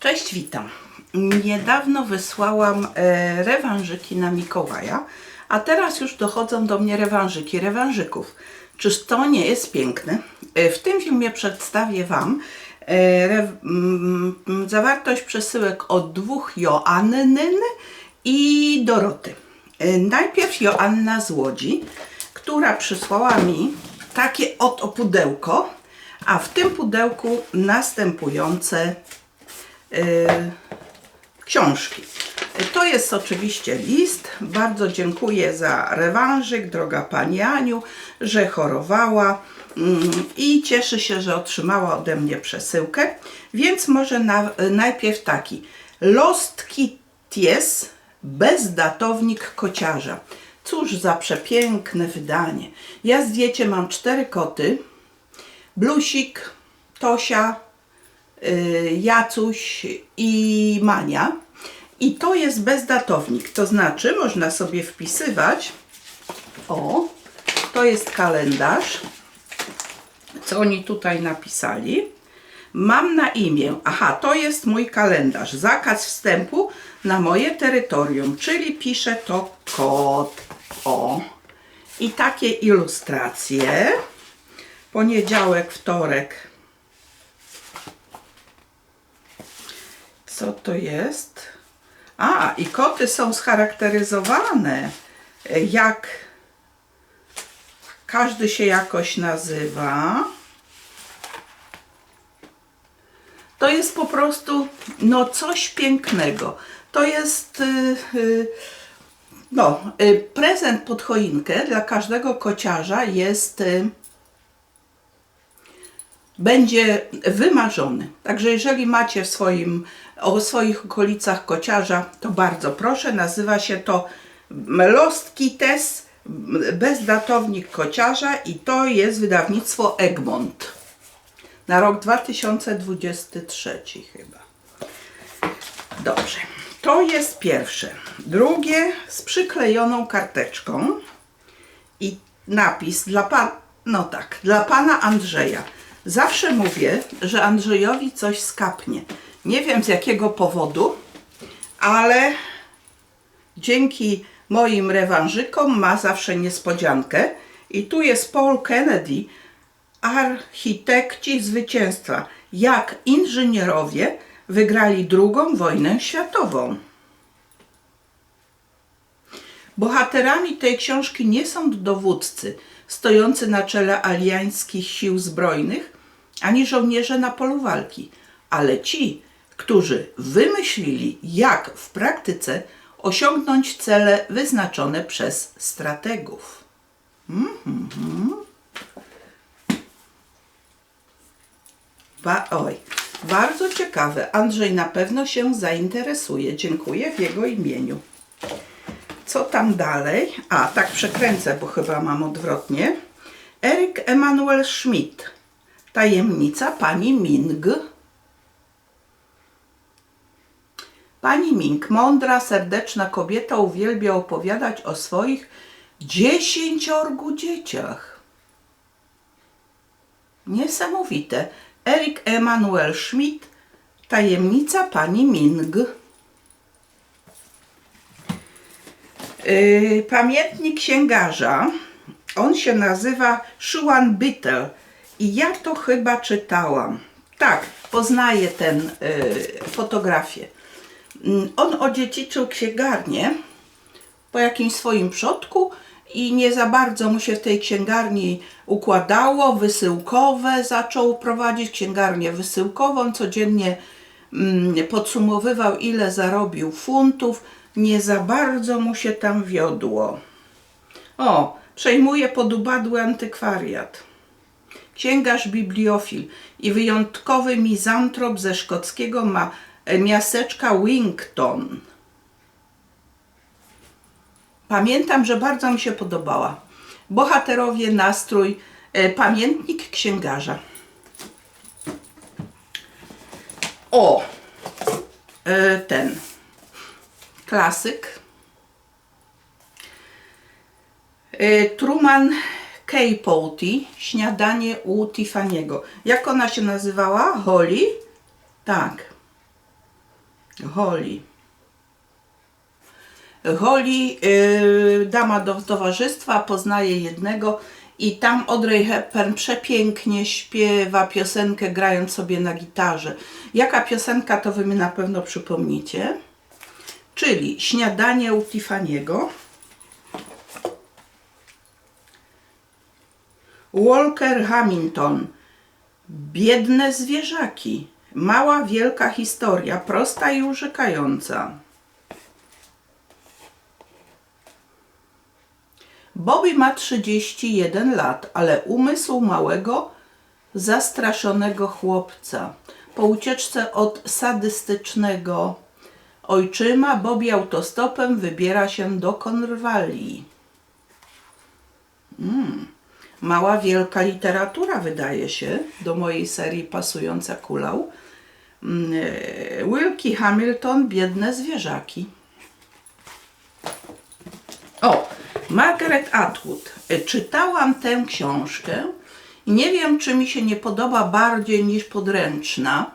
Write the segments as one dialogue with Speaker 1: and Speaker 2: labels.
Speaker 1: Cześć, witam. Niedawno wysłałam e, rewanżyki na Mikołaja, a teraz już dochodzą do mnie rewanżyki rewanżyków. Czyż to nie jest piękne? E, w tym filmie przedstawię Wam e, mm, zawartość przesyłek od dwóch Joannyn i Doroty. Najpierw Joanna z Łodzi, która przysłała mi takie oto pudełko, a w tym pudełku następujące książki. To jest oczywiście list. Bardzo dziękuję za rewanżyk, droga Pani Aniu, że chorowała mm, i cieszy się, że otrzymała ode mnie przesyłkę. Więc może na, najpierw taki. Lost Kitties, bezdatownik kociarza. Cóż za przepiękne wydanie. Ja zdjęcie mam cztery koty. Blusik, Tosia, y, Jacuś i Mania. I to jest bezdatownik, to znaczy można sobie wpisywać. O, to jest kalendarz. Co oni tutaj napisali? Mam na imię. Aha, to jest mój kalendarz. Zakaz wstępu na moje terytorium, czyli piszę to kot. O. I takie ilustracje. Poniedziałek, wtorek. Co to jest? A, i koty są scharakteryzowane. Jak każdy się jakoś nazywa. To jest po prostu no coś pięknego. To jest y, y, no, y, prezent pod choinkę dla każdego kociarza jest y, będzie wymarzony. Także jeżeli macie w swoim, o swoich okolicach kociarza, to bardzo proszę. Nazywa się to Lost Kites, bezdatownik kociarza i to jest wydawnictwo Egmont na rok 2023 chyba. Dobrze, to jest pierwsze. Drugie z przyklejoną karteczką i napis dla pan, no tak, dla pana Andrzeja. Zawsze mówię, że Andrzejowi coś skapnie. Nie wiem z jakiego powodu, ale dzięki moim rewanżykom ma zawsze niespodziankę. I tu jest Paul Kennedy, architekci zwycięstwa, jak inżynierowie wygrali II wojnę światową. Bohaterami tej książki nie są dowódcy stojący na czele aliańskich sił zbrojnych, ani żołnierze na polu walki, ale ci, którzy wymyślili, jak w praktyce osiągnąć cele wyznaczone przez strategów. Mhm. Ba oj, bardzo ciekawe. Andrzej na pewno się zainteresuje. Dziękuję w jego imieniu. Co tam dalej? A, tak przekręcę, bo chyba mam odwrotnie. Erik Emanuel Schmidt. Tajemnica pani Ming. Pani Ming, mądra, serdeczna kobieta, uwielbia opowiadać o swoich dziesięciorgu dzieciach. Niesamowite. Erik Emanuel Schmidt, Tajemnica pani Ming. Yy, pamiętnik księgarza. On się nazywa Schuan Bitter. I ja to chyba czytałam. Tak, poznaję ten y, fotografię. Mm, On odziedziczył księgarnię po jakimś swoim przodku i nie za bardzo mu się w tej księgarni układało. Wysyłkowe zaczął prowadzić księgarnię wysyłkową. Codziennie mm, podsumowywał, ile zarobił funtów. Nie za bardzo mu się tam wiodło. O, przejmuje podupadły antykwariat księgarz bibliofil i wyjątkowy mizantrop ze szkockiego ma e, miasteczka Wington. Pamiętam, że bardzo mi się podobała. Bohaterowie, nastrój, e, pamiętnik księgarza. O, e, ten klasyk. Truman Capote, śniadanie u Tiffany'ego. Jak ona się nazywała? Holly? Tak. Holly. Holly, yy, dama do towarzystwa, poznaje jednego i tam Audrey Hepburn przepięknie śpiewa piosenkę grając sobie na gitarze. Jaka piosenka to wy mi na pewno przypomnicie? Czyli Śniadanie u Tiffany'ego. Walker Hamilton. Biedne zwierzaki. Mała, wielka historia, prosta i urzekająca. Bobby ma 31 lat, ale umysł małego, zastraszonego chłopca. Po ucieczce od sadystycznego ojczyma, Bobby autostopem wybiera się do Konrwalii. Mała, wielka literatura, wydaje się, do mojej serii pasująca kulał. Mm, e, Wilkie Hamilton, Biedne zwierzaki. O, Margaret Atwood. E, Czytałam tę książkę i nie wiem, czy mi się nie podoba bardziej niż podręczna.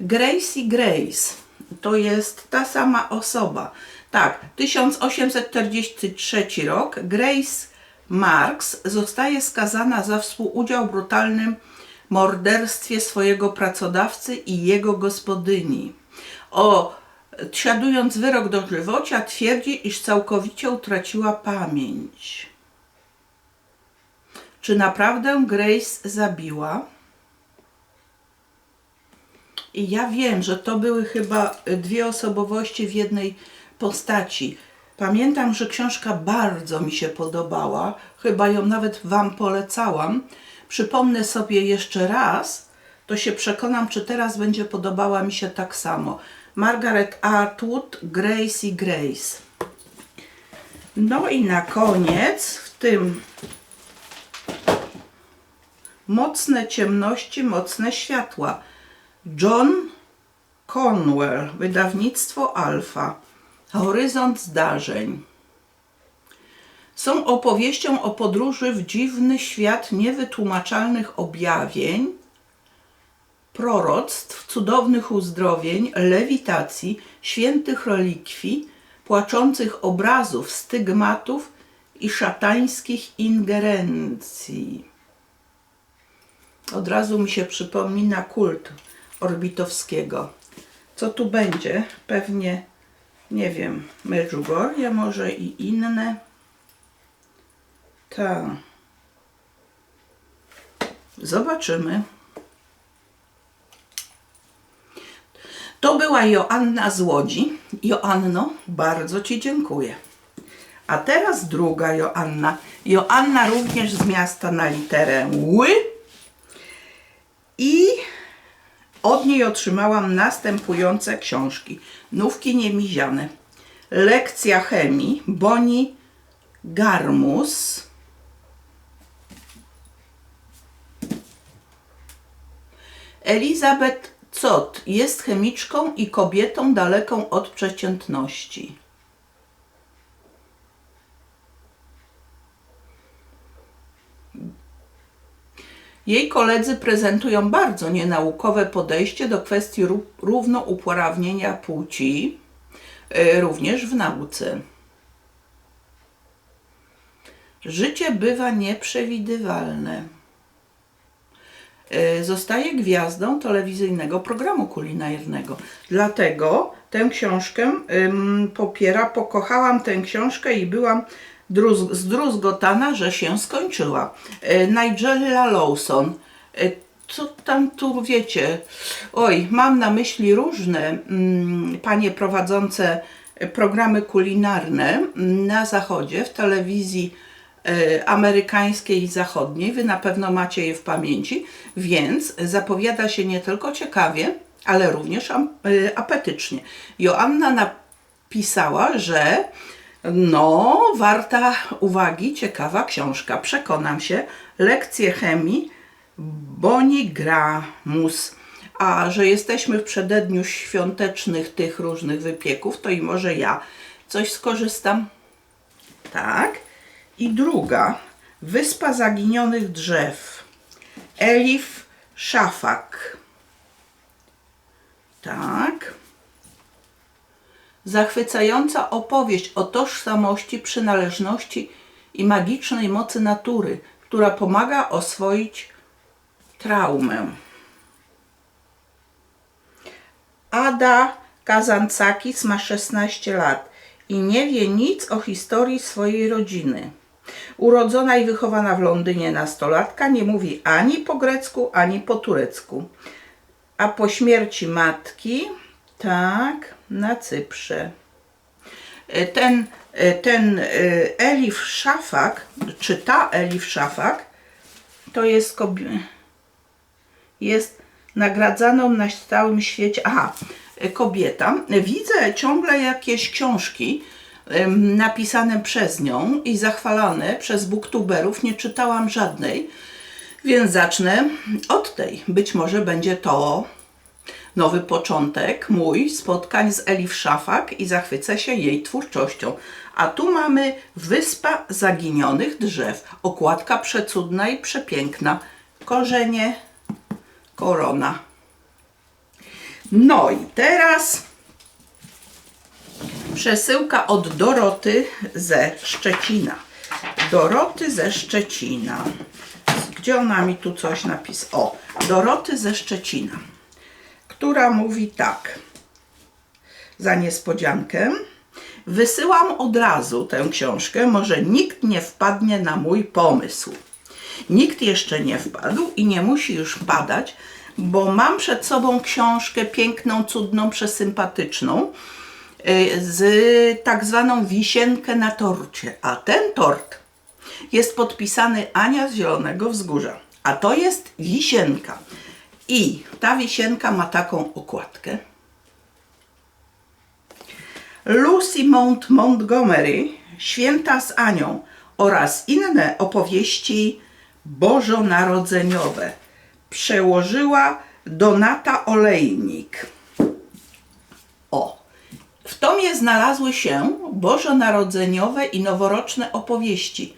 Speaker 1: Gracie Grace. To jest ta sama osoba. Tak, 1843 rok. Grace Marks zostaje skazana za współudział w brutalnym morderstwie swojego pracodawcy i jego gospodyni. O, siadując wyrok dożywocia, twierdzi, iż całkowicie utraciła pamięć. Czy naprawdę Grace zabiła? I ja wiem, że to były chyba dwie osobowości w jednej postaci. Pamiętam, że książka bardzo mi się podobała, chyba ją nawet Wam polecałam. Przypomnę sobie jeszcze raz, to się przekonam, czy teraz będzie podobała mi się tak samo. Margaret Atwood, Grace i Grace. No i na koniec w tym mocne ciemności, mocne światła. John Conwell, wydawnictwo Alfa. Horyzont zdarzeń. Są opowieścią o podróży w dziwny świat niewytłumaczalnych objawień, proroctw, cudownych uzdrowień, lewitacji, świętych relikwii, płaczących obrazów, stygmatów i szatańskich ingerencji. Od razu mi się przypomina kult Orbitowskiego. Co tu będzie? Pewnie, nie wiem, Medjugorje może i inne. Tak. Zobaczymy. To była Joanna z Łodzi. Joanno, bardzo Ci dziękuję. A teraz druga Joanna. Joanna również z miasta na literę Ły. I od niej otrzymałam następujące książki. Nówki niemiziane. Lekcja chemii Boni Garmus. Elizabeth Cot jest chemiczką i kobietą daleką od przeciętności. Jej koledzy prezentują bardzo nienaukowe podejście do kwestii ró- równouprawnienia płci, y, również w nauce. Życie bywa nieprzewidywalne. Y, Zostaje gwiazdą telewizyjnego programu kulinarnego. Dlatego tę książkę popiera, pokochałam tę książkę i byłam druz- zdruzgotana, że się skończyła. Y, Nigella Lawson. Y, Co tam tu wiecie? Oj, mam na myśli różne mm, panie prowadzące programy kulinarne na zachodzie w telewizji e, amerykańskiej i zachodniej. Wy na pewno macie je w pamięci, więc zapowiada się nie tylko ciekawie, ale również e, apetycznie. Joanna napisała, że no, warta uwagi, ciekawa książka. Przekonam się. Lekcje chemii Boni Gramus. A że jesteśmy w przededniu świątecznych tych różnych wypieków, to i może ja coś skorzystam. Tak. I druga. Wyspa Zaginionych Drzew. Elif Szafak. Tak. Zachwycająca opowieść o tożsamości, przynależności i magicznej mocy natury, która pomaga oswoić traumę. Ada Kazancakis ma 16 lat i nie wie nic o historii swojej rodziny. Urodzona i wychowana w Londynie nastolatka nie mówi ani po grecku, ani po turecku. A po śmierci matki, tak, na Cyprze. E, Ten, e, ten e, Elif Szafak, czy ta Elif Szafak, to jest jest nagradzaną na całym świecie. Aha, kobieta. Widzę ciągle jakieś książki napisane przez nią i zachwalane przez booktuberów. Nie czytałam żadnej, więc zacznę od tej. Być może będzie to nowy początek mój spotkań z Elif Szafak i zachwycę się jej twórczością. A tu mamy Wyspa Zaginionych Drzew. Okładka przecudna i przepiękna. Korzenie, korona. No i teraz przesyłka od Doroty ze Szczecina. Doroty ze Szczecina. Gdzie ona mi tu coś napisała? O, Doroty ze Szczecina, która mówi tak. Za niespodziankę. Wysyłam od razu tę książkę, może nikt nie wpadnie na mój pomysł. Nikt jeszcze nie wpadł i nie musi już padać, bo mam przed sobą książkę piękną, cudną, przesympatyczną y, z tak zwaną wisienkę na torcie. A ten tort jest podpisany Ania z Zielonego Wzgórza. A to jest wisienka. I ta wisienka ma taką okładkę. Lucy Mount Montgomery, Święta z Anią oraz inne opowieści bożonarodzeniowe przełożyła Donata Olejnik. O, w tomie znalazły się bożonarodzeniowe i noworoczne opowieści.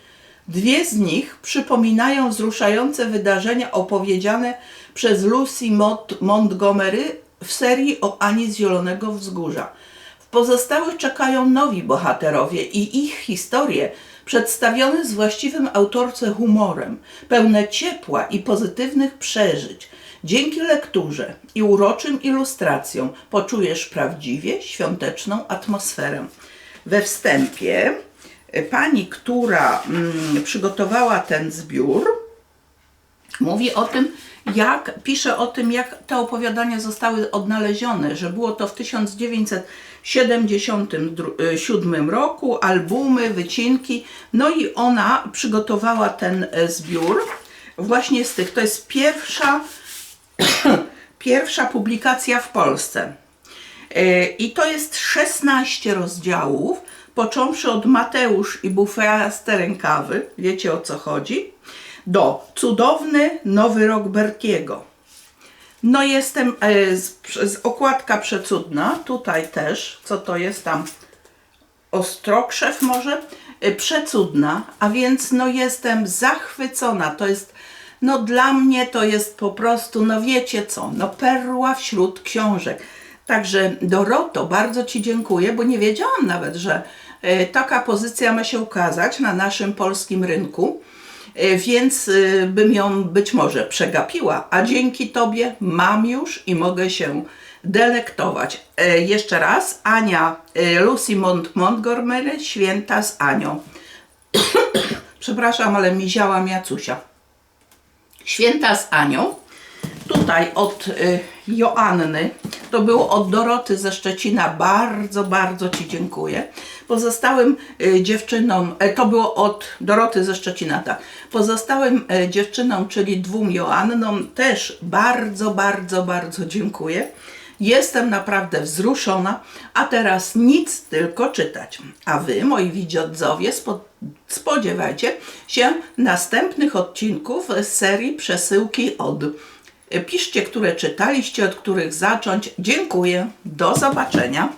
Speaker 1: Dwie z nich przypominają wzruszające wydarzenia opowiedziane przez Lucy Mont Montgomery w serii o Ani z Zielonego Wzgórza. W pozostałych czekają nowi bohaterowie i ich historie przedstawione z właściwym autorce humorem, pełne ciepła i pozytywnych przeżyć. Dzięki lekturze i uroczym ilustracjom poczujesz prawdziwie świąteczną atmosferę. We wstępie pani, która mm, przygotowała ten zbiór, mówi o tym, jak pisze o tym, jak te opowiadania zostały odnalezione, że było to w 1977 roku, albumy, wycinki, no i ona przygotowała ten e, zbiór właśnie z tych. To jest pierwsza, pierwsza publikacja w Polsce. E, I to jest 16 rozdziałów, począwszy od Mateusz i bufeaste rękawy, wiecie o co chodzi, do Cudowny Nowy Rok Bertiego. No jestem, e, z, z okładka przecudna, tutaj też, co to jest tam, ostrokrzew może, E, przecudna, a więc no jestem zachwycona, to jest, no dla mnie to jest po prostu, no wiecie co, no perła wśród książek. Także Doroto, bardzo Ci dziękuję, bo nie wiedziałam nawet, że taka pozycja ma się ukazać na naszym polskim rynku, e, więc e, bym ją być może przegapiła, a dzięki Tobie mam już i mogę się delektować. E, Jeszcze raz, Ania e, Lucy Mont Montgomery, Święta z Anią. Przepraszam, ale miziałam Jacusia. Święta z Anią. Tutaj od Joanny, to było od Doroty ze Szczecina. Bardzo, bardzo Ci dziękuję. Pozostałym y, dziewczynom, e, to było od Doroty ze Szczecina, tak. Pozostałym e, dziewczynom, czyli dwóm Joannom, też bardzo, bardzo, bardzo dziękuję. Jestem naprawdę wzruszona, a teraz nic, tylko czytać. A Wy, moi widziodzowie, spo, spodziewajcie się następnych odcinków z serii Przesyłki od. Piszcie, które czytaliście, od których zacząć. Dziękuję. Do zobaczenia.